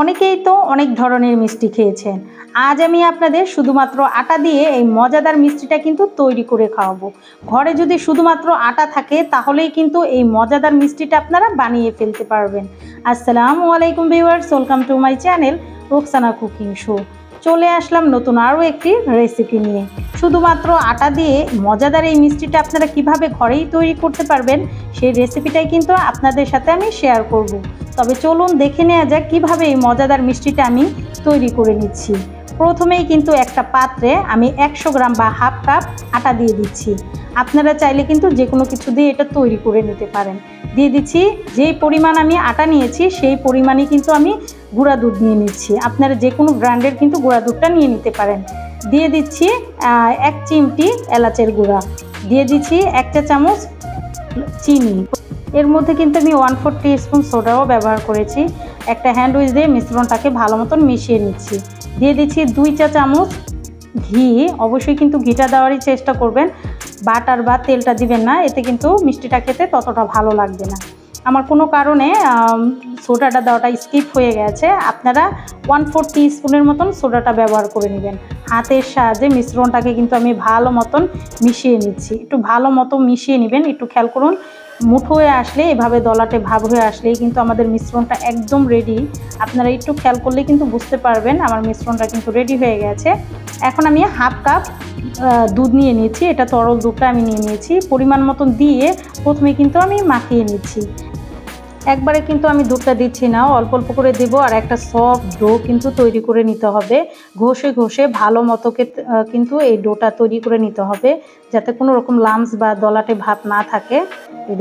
অনেকেই তো অনেক ধরনের মিষ্টি খেয়েছেন। আজ আমি আপনাদের শুধুমাত্র আটা দিয়ে এই মজাদার মিষ্টিটা কিন্তু তৈরি করে খাওয়াবো। ঘরে যদি শুধুমাত্র আটা থাকে, তাহলেই কিন্তু এই মজাদার মিষ্টিটা আপনারা বানিয়ে ফেলতে পারবেন। আসসালামু আলাইকুম viewers, welcome to my channel Roksana cooking show. চলে আসলাম নতুন আরও একটি রেসিপি নিয়ে। শুধুমাত্র আটা দিয়ে মজাদার এই মিষ্টিটা আপনারা কীভাবে ঘরেই তৈরি করতে পারবেন, সেই রেসিপিটাই কিন্তু আপনাদের সাথে আমি শেয়ার করব। তবে চলুন দেখে নেওয়া যাক কীভাবে এই মজাদার মিষ্টিটা আমি তৈরি করে নিচ্ছি। প্রথমেই কিন্তু একটা পাত্রে আমি একশো গ্রাম বা হাফ কাপ আটা দিয়ে দিচ্ছি। আপনারা চাইলে কিন্তু যে কোনো কিছু দিয়ে এটা তৈরি করে নিতে পারেন। দিয়ে দিচ্ছি, যেই পরিমাণ আমি আটা নিয়েছি, সেই পরিমাণে কিন্তু আমি গুঁড়া দুধ নিয়ে নিচ্ছি। আপনারা যে কোনো ব্র্যান্ডের কিন্তু গুঁড়া দুধটা নিয়ে নিতে পারেন। দিয়ে দিচ্ছি এক চিমটি এলাচের গুঁড়া। দিয়ে দিচ্ছি এক চা চামচ চিনি। এর মধ্যে কিন্তু আমি ওয়ান ফোর স্পুন সোডাও ব্যবহার করেছি। একটা হ্যান্ড উইচ দিয়ে মিশ্রণটাকে ভালো মতন মিশিয়ে নিচ্ছি। দিয়ে দিচ্ছি দুই চা চামচ ঘি। অবশ্যই কিন্তু ঘিটা দেওয়ারই চেষ্টা করবেন। বাটার বা তেলটা দিবেন না, এতে কিন্তু মিষ্টিটা খেতে ততটা ভালো লাগবে না। আমার কোনো কারণে সোডাটা দেওয়াটা স্কিপ হয়ে গেছে। আপনারা ওয়ান ফোর টি স্পুনের মতন সোডাটা ব্যবহার করে নেবেন। হাতের সাহায্যে মিশ্রণটাকে কিন্তু আমি ভালো মতন মিশিয়ে নিচ্ছি। একটু ভালো মতো মিশিয়ে নেবেন। একটু খেয়াল করুন, মুঠো হয়ে আসলে, এভাবে দলাটে ভাব হয়ে আসলেই কিন্তু আমাদের মিশ্রণটা একদম রেডি আপনারা একটু খেয়াল করলে কিন্তু বুঝতে পারবেন, আমার মিশ্রণটা কিন্তু রেডি হয়ে গেছে। এখন আমি হাফ কাপ দুধ নিয়ে নিয়েছি এটা তরল দুধটা আমি নিয়ে নিয়েছি। পরিমাণ মতন দিয়ে প্রথমে কিন্তু আমি মাখিয়ে নিচ্ছি। একবারে কিন্তু আমি দুধটা দিচ্ছি না, অল্প অল্প করে দেব আর একটা সফট ডো কিন্তু তৈরি করে নিতে হবে। ঘষে ঘষে ভালো মতোকে কিন্তু এই ডোটা তৈরি করে নিতে হবে, যাতে কোনো রকম লামস বা দলাটে ভাব না থাকে।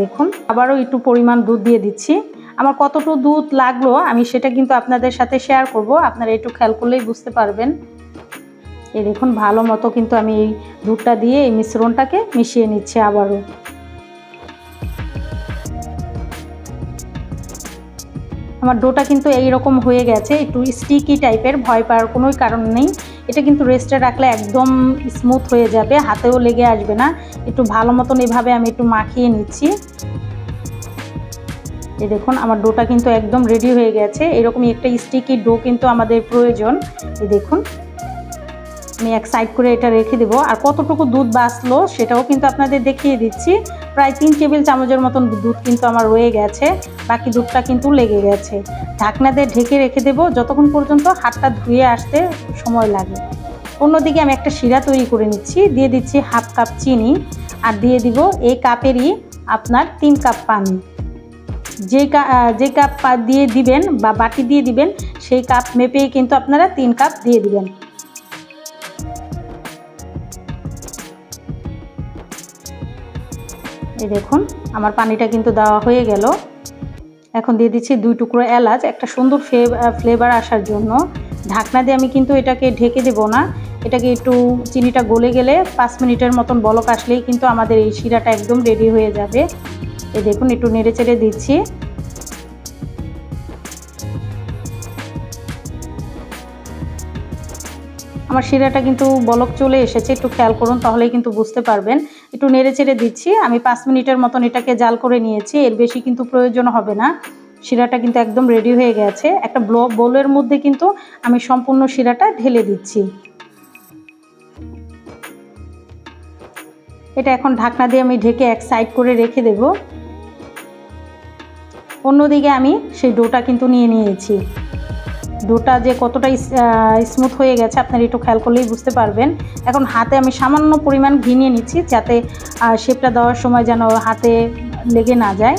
দেখুন, আবারও একটু পরিমাণ দুধ দিয়ে দিচ্ছি। আমার কতটুকু দুধ লাগল আমি সেটা কিন্তু আপনাদের সাথে শেয়ার করব, আপনারা একটু খেয়াল করলেই বুঝতে পারবেন। এই দেখুন, ভালো মতো কিন্তু আমি এই দুধটা দিয়ে এই মিশ্রণটাকে মিশিয়ে নিচ্ছি আবারও। আমার ডোটা কিন্তু এই রকম হয়ে গেছে, একটু স্টিকি টাইপের ভয় পাওয়ার কোনো কারণ নেই। এটা কিন্তু রেস্টে রাখলে একদম স্মুথ হয়ে যাবে, হাতেও লেগে আসবে না। একটু ভালো মতন এভাবে আমি একটু মাখিয়ে নিচ্ছি। এই দেখুন, আমার ডোটা কিন্তু একদম রেডি হয়ে গেছে। এরকমই একটা স্টিকি ডো কিন্তু আমাদের প্রয়োজন। এই দেখুন। আমি এক সাইড করে এটা রেখে দেবো। আর কতটুকু দুধ বাঁচলো সেটাও কিন্তু আপনাদের দেখিয়ে দিচ্ছি। প্রায় তিন টেবিল চামচের মতন দুধ কিন্তু আমার রয়ে গেছে। বাকি দুধটা কিন্তু লেগে গেছে। ঢাকনা দিয়ে ঢেকে রেখে দেবো। যতক্ষণ পর্যন্ত হাতটা ধুয়ে আসতে সময় লাগে। অন্যদিকে আমি একটা শিরা তৈরি করে নিচ্ছি। দিয়ে দিচ্ছি হাফ কাপ চিনি। আর দিয়ে দিব এই কাপেরই আপনার তিন কাপ পানি। যে যে কাপ দিয়ে দিবেন বা বাটি দিয়ে দিবেন, সেই কাপ মেপেই কিন্তু আপনারা তিন কাপ দিয়ে দিবেন। এই দেখুন, আমার পানিটা কিন্তু দেওয়া হয়ে গেল। এখন দিয়ে দিচ্ছি দুই টুকরো এলাচ, একটা সুন্দর ফ্লেভার আসার জন্য। ঢাকনা দিয়ে আমি কিন্তু এটাকে ঢেকে দেব না। এটাকে একটু চিনিটা গলে গেলে পাঁচ মিনিটের মতন বলক আসলেই কিন্তু আমাদের এই শিরাটা একদম রেডি হয়ে যাবে। এই দেখুন, একটু নেড়ে চেড়ে দিচ্ছি। আমার শিরাটা কিন্তু বলক চলে এসেছে, একটু খেয়াল করুন তাহলেই কিন্তু বুঝতে পারবেন। একটু নেড়ে চেড়ে দিচ্ছি, আমি পাঁচ মিনিটের মতন এটাকে জাল করে নিয়েছি, এর বেশি কিন্তু প্রয়োজন হবে না। শিরাটা কিন্তু একদম রেডি হয়ে গেছে, একটা ব্ল- বোলের মধ্যে কিন্তু আমি সম্পূর্ণ শিরাটা ঢেলে দিচ্ছি। এটা এখন ঢাকনা দিয়ে আমি ঢেকে এক সাইড করে রেখে দেব। অন্যদিকে আমি সেই ডোটা কিন্তু নিয়ে নিয়েছি। ডোটা যে কতটা স্মুথ হয়ে গেছে আপনারা একটু খেয়াল করলেই বুঝতে পারবেন। এখন হাতে আমি সামান্য পরিমাণ ঘি নিয়ে নিচ্ছি যাতে শেপটা দেওয়ার সময় যেন হাতে লেগে না যায়।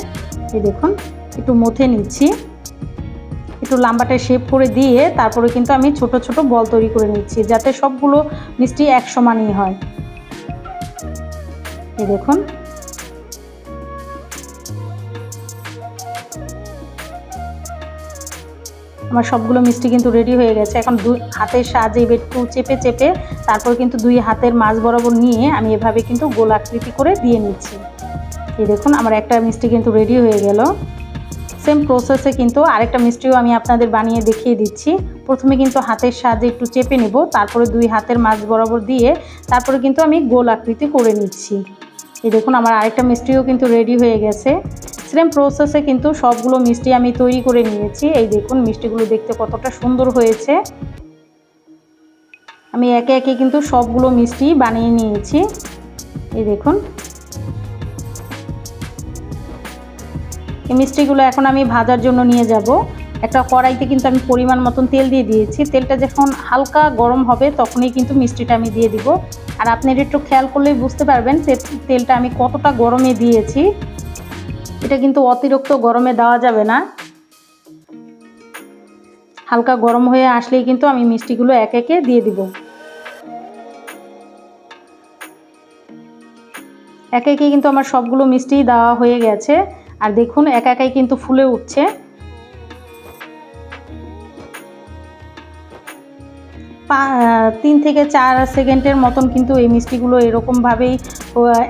এই দেখুন, একটু মথে নিচ্ছি। একটু লাম্বাটা শেপ করে দিয়ে তারপরে কিন্তু আমি ছোট ছোট বল তৈরি করে নিচ্ছি যাতে সবগুলো মিষ্টি এক সমানই হয়। এই দেখুন আমার সবগুলো মিষ্টি কিন্তু রেডি হয়ে গেছে। এখন দুই হাতের সাহায্যে এবার একটু চেপে চেপে তারপর কিন্তু দুই হাতের মাছ বরাবর নিয়ে আমি এভাবে কিন্তু গোল আকৃতি করে দিয়ে নিচ্ছি। এই দেখুন, আমার একটা মিষ্টি কিন্তু রেডি হয়ে গেল। সেম প্রসেসে কিন্তু আরেকটা মিষ্টিও আমি আপনাদের বানিয়ে দেখিয়ে দিচ্ছি। প্রথমে কিন্তু হাতের সাহায্যে একটু চেপে নেব, তারপরে দুই হাতের মাছ বরাবর দিয়ে তারপরে কিন্তু আমি গোল আকৃতি করে নিচ্ছি। এই দেখুন, আমার আরেকটা মিষ্টিও কিন্তু রেডি হয়ে গেছে। সেম প্রসেসে কিন্তু সবগুলো মিষ্টি আমি তৈরি করে নিয়েছি। এই দেখুন, মিষ্টিগুলো দেখতে কতটা সুন্দর হয়েছে। আমি একে একে কিন্তু সবগুলো মিষ্টি বানিয়ে নিয়েছি। এই দেখুন। এই মিষ্টিগুলো এখন আমি ভাজার জন্য নিয়ে যাব। একটা কড়াইতে কিন্তু আমি পরিমাণ মতন তেল দিয়ে দিয়েছি। তেলটা যখন হালকা গরম হবে, তখনই কিন্তু মিষ্টিটা আমি দিয়ে দিব। আর আপনারা একটু খেয়াল করলেই বুঝতে পারবেন তেলটা আমি কতটা গরমে দিয়েছি। এটা কিন্তু অতিরিক্ত গরমে দেওয়া যাবে না। হালকা গরম হয়ে আসলেই কিন্তু আমি মিষ্টিগুলো এক একে দিয়ে দিব। এক একে কিন্তু আমার সবগুলো মিষ্টি দেওয়া হয়ে গেছে। আর দেখুন, একা একাই কিন্তু ফুলে উঠছে। তিন থেকে চার সেকেন্ডের মতন কিন্তু এই মিষ্টিগুলো এরকমভাবেই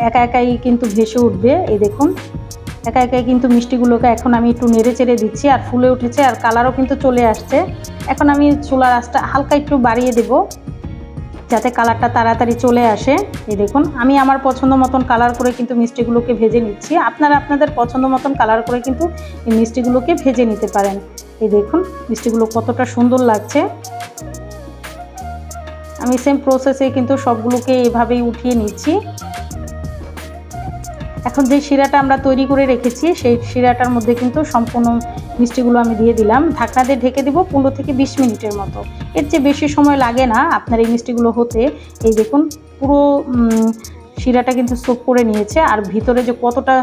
একা একাই কিন্তু ভেসে উঠবে। এই দেখুন। একা একাই কিন্তু মিষ্টিগুলোকে এখন আমি একটু নেড়ে চেড়ে দিচ্ছি আর ফুলে উঠেছে আর কালারও কিন্তু চলে আসছে। এখন আমি চুলার আঁচটা হালকা একটু বাড়িয়ে দেব যাতে কালারটা তাড়াতাড়ি চলে আসে। এই দেখুন, আমি আমার পছন্দ মতন কালার করে কিন্তু মিষ্টিগুলোকে ভেজে নিচ্ছি। আপনারা আপনাদের পছন্দ মতন কালার করে কিন্তু এই মিষ্টিগুলোকে ভেজে নিতে পারেন। এই দেখুন, মিষ্টিগুলো কতটা সুন্দর লাগছে। আমি সেম প্রসেসে কিন্তু সবগুলোকে এভাবেই উঠিয়ে নিচ্ছি। এখন যে শিরাটা আমরা তৈরি করে রেখেছি, সেই শিরাটার মধ্যে কিন্তু সম্পূর্ণ মিষ্টিগুলো আমি দিয়ে দিলাম। ঢাকনা দিয়ে ঢেকে দেবো পনেরো থেকে বিশ মিনিটের মতো। এর চেয়ে বেশি সময় লাগে না আপনার এই মিষ্টিগুলো হতে। এই দেখুন, পুরো শিরাটা কিন্তু সোপ করে নিয়েছে আর ভিতরে যে কতটা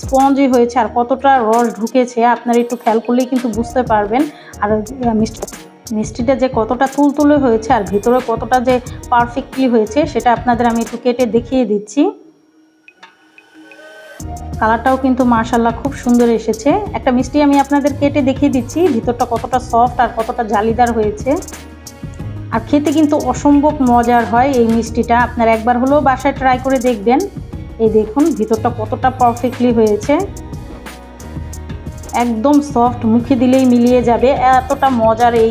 স্পঞ্জি হয়েছে আর কতটা রস ঢুকেছে, আপনারা একটু খেয়াল করলেই কিন্তু বুঝতে পারবেন। আর মিষ্টি, মিষ্টিটা যে কতটা তুলতুলে হয়েছে আর ভিতরে কতটা যে পারফেক্টলি হয়েছে, সেটা আপনাদের আমি একটু কেটে দেখিয়ে দিচ্ছি। কালারটাও কিন্তু মার্শাল্লাহ খুব সুন্দর এসেছে। একটা মিষ্টি আমি আপনাদের কেটে দেখিয়ে দিচ্ছি, ভিতরটা কতটা সফট আর কতটা জালিদার হয়েছে। আর খেতে কিন্তু অসম্ভব মজার হয় এই মিষ্টিটা, আপনারা একবার হলেও বাসায় ট্রাই করে দেখবেন। এই দেখুন, ভিতরটা কতটা পারফেক্টলি হয়েছে। একদম সফট মুখে দিলেই মিলিয়ে যাবে, এতটা মজার এই